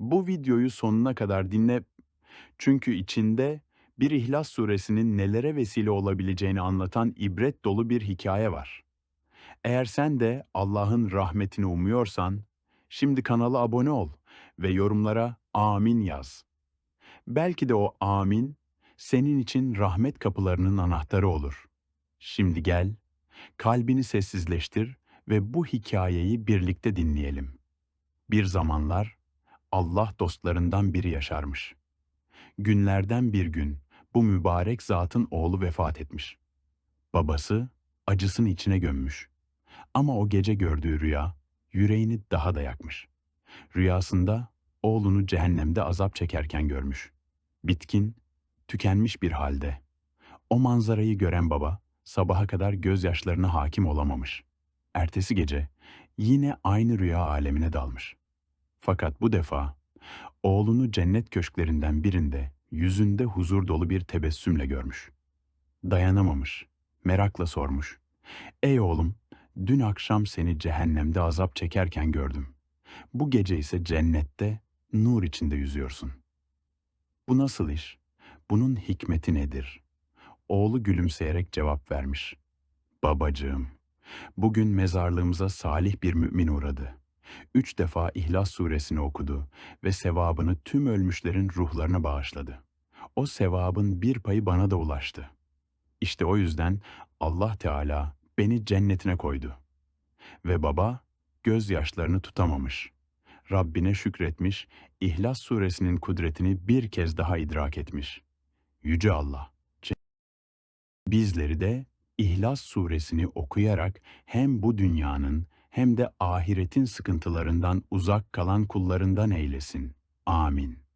Bu videoyu sonuna kadar dinle çünkü içinde bir İhlas suresinin nelere vesile olabileceğini anlatan ibret dolu bir hikaye var. Eğer sen de Allah'ın rahmetini umuyorsan, şimdi kanala abone ol ve yorumlara amin yaz. Belki de o amin senin için rahmet kapılarının anahtarı olur. Şimdi gel, kalbini sessizleştir ve bu hikayeyi birlikte dinleyelim. Bir zamanlar Allah dostlarından biri yaşarmış. Günlerden bir gün bu mübarek zatın oğlu vefat etmiş. Babası acısını içine gömmüş. Ama o gece gördüğü rüya yüreğini daha da yakmış. Rüyasında oğlunu cehennemde azap çekerken görmüş. Bitkin, tükenmiş bir halde. O manzarayı gören baba sabaha kadar gözyaşlarına hakim olamamış. Ertesi gece yine aynı rüya alemine dalmış. Fakat bu defa oğlunu cennet köşklerinden birinde yüzünde huzur dolu bir tebessümle görmüş. Dayanamamış, merakla sormuş. Ey oğlum, dün akşam seni cehennemde azap çekerken gördüm. Bu gece ise cennette nur içinde yüzüyorsun. Bu nasıl iş? Bunun hikmeti nedir? Oğlu gülümseyerek cevap vermiş. Babacığım, bugün mezarlığımıza salih bir mümin uğradı. Üç defa İhlas suresini okudu ve sevabını tüm ölmüşlerin ruhlarına bağışladı. O sevabın bir payı bana da ulaştı. İşte o yüzden Allah Teala beni cennetine koydu. Ve baba gözyaşlarını tutamamış. Rabbine şükretmiş, İhlas suresinin kudretini bir kez daha idrak etmiş. Yüce Allah, bizleri de İhlas suresini okuyarak hem bu dünyanın hem de ahiretin sıkıntılarından uzak kalan kullarından eylesin. Amin.